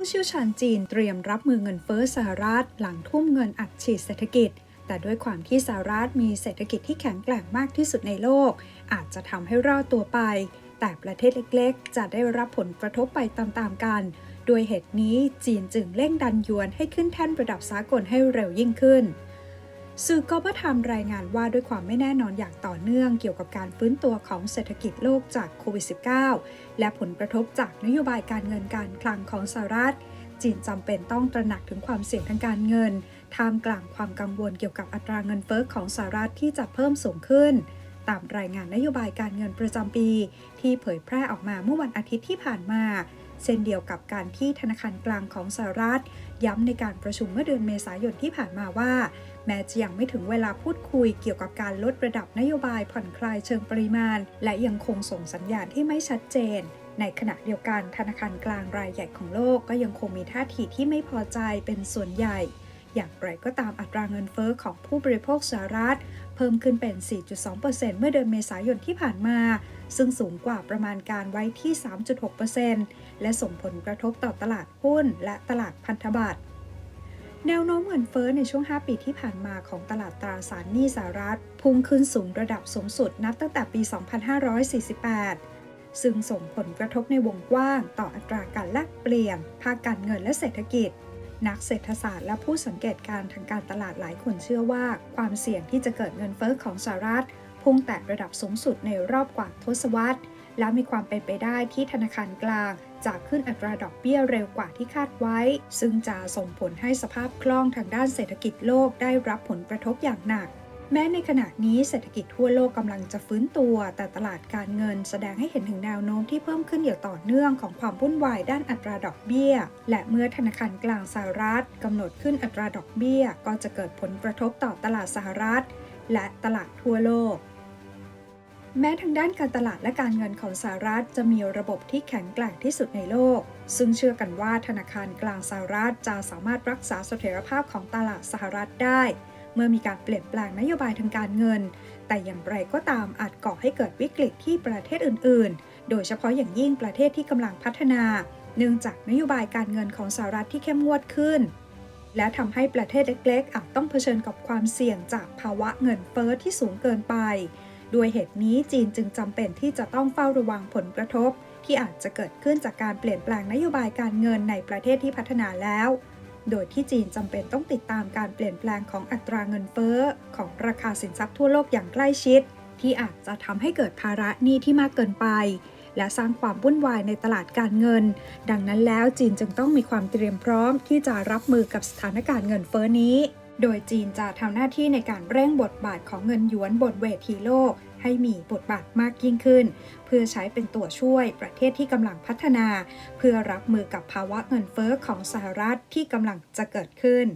ผู้เชี่ยวชาญจีนเตรียมรับมือเงินเฟ้อสหรัฐหลังทุ่มเงินอัดฉีดเศรษฐกิจ แต่ด้วยความที่สหรัฐมีเศรษฐกิจที่แข็งแกร่งมากที่สุดในโลก อาจจะทำให้รอดตัวไป แต่ประเทศเล็กๆ จะได้รับผลกระทบไปตามๆกันด้วยเหตุนี้จีนจึงเร่งดันยวนให้ขึ้นแท่นระดับสากลให้เร็วยิ่งขึ้น สื่อกบฏรรายงานว่าด้วยความไม่แน่นอนอย่างต่อเนื่องเกี่ยวกับการฟื้นตัวของเศรษฐกิจโลกจากโควิด -19 และผลกระทบจากนโยบายการเงินการคลังของสหรัฐ จีนจำเป็นต้องตระหนักถึงความเสี่ยงทางการเงิน ท่ามกลางความกังวลเกี่ยวกับอัตราเงินเฟ้อของสหรัฐที่จะเพิ่มสูงขึ้น ตามรายงานนโยบายการเงินประจำปี ที่เผยแพร่ออกมาเมื่อวันอาทิตย์ที่ผ่านมา เช่นเดียวกับการที่ธนาคารกลางของสหรัฐ ย้ำในการประชุมเมื่อเดือนเมษายนที่ผ่านมาว่า แม้จะยังไม่ถึงเวลาพูดคุยเกี่ยวกับการลดระดับนโยบายผ่อนคลายเชิงปริมาณ และยังคงส่งสัญญาณที่ไม่ชัดเจนในขณะเดียวกันธนาคารกลางรายใหญ่ของโลกก็ยังคงมีท่าทีที่ไม่พอใจเป็นส่วนใหญ่ อย่างไรก็ตามอัตราเงินเฟอ้อของผู้บริโภคสหรัฐ เพิ่มขึ้นเป็น 4.2%เมื่อเดือนเมษายนที่ผ่านมา ซึ่งสูงกว่าประมาณการไว้ที่ 3.6%และส่งผลกระทบต่อตลาดหุ้นและตลาดพันธบัตรแนวโน้มเงินเฟ้อในช่วง 5 ปีที่ผ่านมาของตลาดตราสารหนี้สหรัฐ พุ่งขึ้นสูงระดับสูงสุดนับตั้งแต่ปี 2548 ซึ่งส่งผลกระทบในวงกว้างต่ออัตราการแลกเปลี่ยน ภาคการเงินและเศรษฐกิจ นักเศรษฐศาสตร์และผู้สังเกตการณ์ทางการตลาดหลายคนเชื่อว่า ความเสี่ยงที่จะเกิดเงินเฟ้อของสหรัฐ พุ่งแตะระดับสูงสุดในรอบกว่าทศวรรษ และมีความเป็นไปได้ที่ธนาคารกลางจะขึ้นอัตราดอกเบี้ยเร็วกว่าที่คาดไว้ ซึ่งจะส่งผลให้สภาพคล่องทางด้านเศรษฐกิจโลกได้รับผลกระทบอย่างหนัก แม้ในขณะนี้เศรษฐกิจทั่วโลกกำลังจะฟื้นตัว แต่ตลาดการเงินแสดงให้เห็นถึงแนวโน้มที่เพิ่มขึ้นอย่างต่อเนื่องของความวุ่นวายด้านอัตราดอกเบี้ย และเมื่อธนาคารกลางสหรัฐกำหนดขึ้นอัตราดอกเบี้ย ก็จะเกิดผลกระทบต่อตลาดสหรัฐ และตลาดทั่วโลกแม้ทางด้านการตลาดและการเงินของสหรัฐจะมีระบบที่แข็งแกร่งที่สุดในโลก ซึ่งเชื่อกันว่าธนาคารกลางสหรัฐจะสามารถรักษาเสถียรภาพของตลาดสหรัฐได้ มื่อมีการเปลี่ยนแปลงนโยบายทางการเงิน แต่อย่างไรก็ตามอาจก่อให้เกิดวิกฤตที่ประเทศอื่น ๆ โดยเฉพาะอย่างยิ่งประเทศที่กำลังพัฒนา เนื่องจากนโยบายการเงินของสหรัฐที่เข้มงวดขึ้น และทำให้ประเทศเล็ก ๆ อาจต้องเผชิญกับความเสี่ยงจากภาวะเงินเฟ้อที่สูงเกินไป ด้วยเหตุนี้จีนจึงจำเป็นที่จะต้องเฝ้าระวังผลกระทบ ที่อาจจะเกิดขึ้นจากการเปลี่ยนแปลงนโยบายการเงินในประเทศที่พัฒนาแล้ว โดยที่จีนจำเป็นต้องติดตามการเปลี่ยนแปลงของอัตราเงินเฟ้อ ของราคาสินทรัพย์ทั่วโลกอย่างใกล้ชิด ที่อาจจะทำให้เกิดภาระหนี้ที่มากเกินไป และสร้างความวุ่นวายในตลาดการเงิน ดังนั้นแล้วจีนจึงต้องมีความเตรียมพร้อมที่จะรับมือกับสถานการณ์เงินเฟ้อนี้ โดยจีนจะทำหน้าที่ในการเร่งบทบาทของเงินหยวนบนเวทีโลก ให้มีบทบาทมากยิ่งขึ้น เพื่อใช้เป็นตัวช่วยประเทศที่กำลังพัฒนา เพื่อรับมือกับภาวะเงินเฟ้อของสหรัฐที่กำลังจะเกิดขึ้น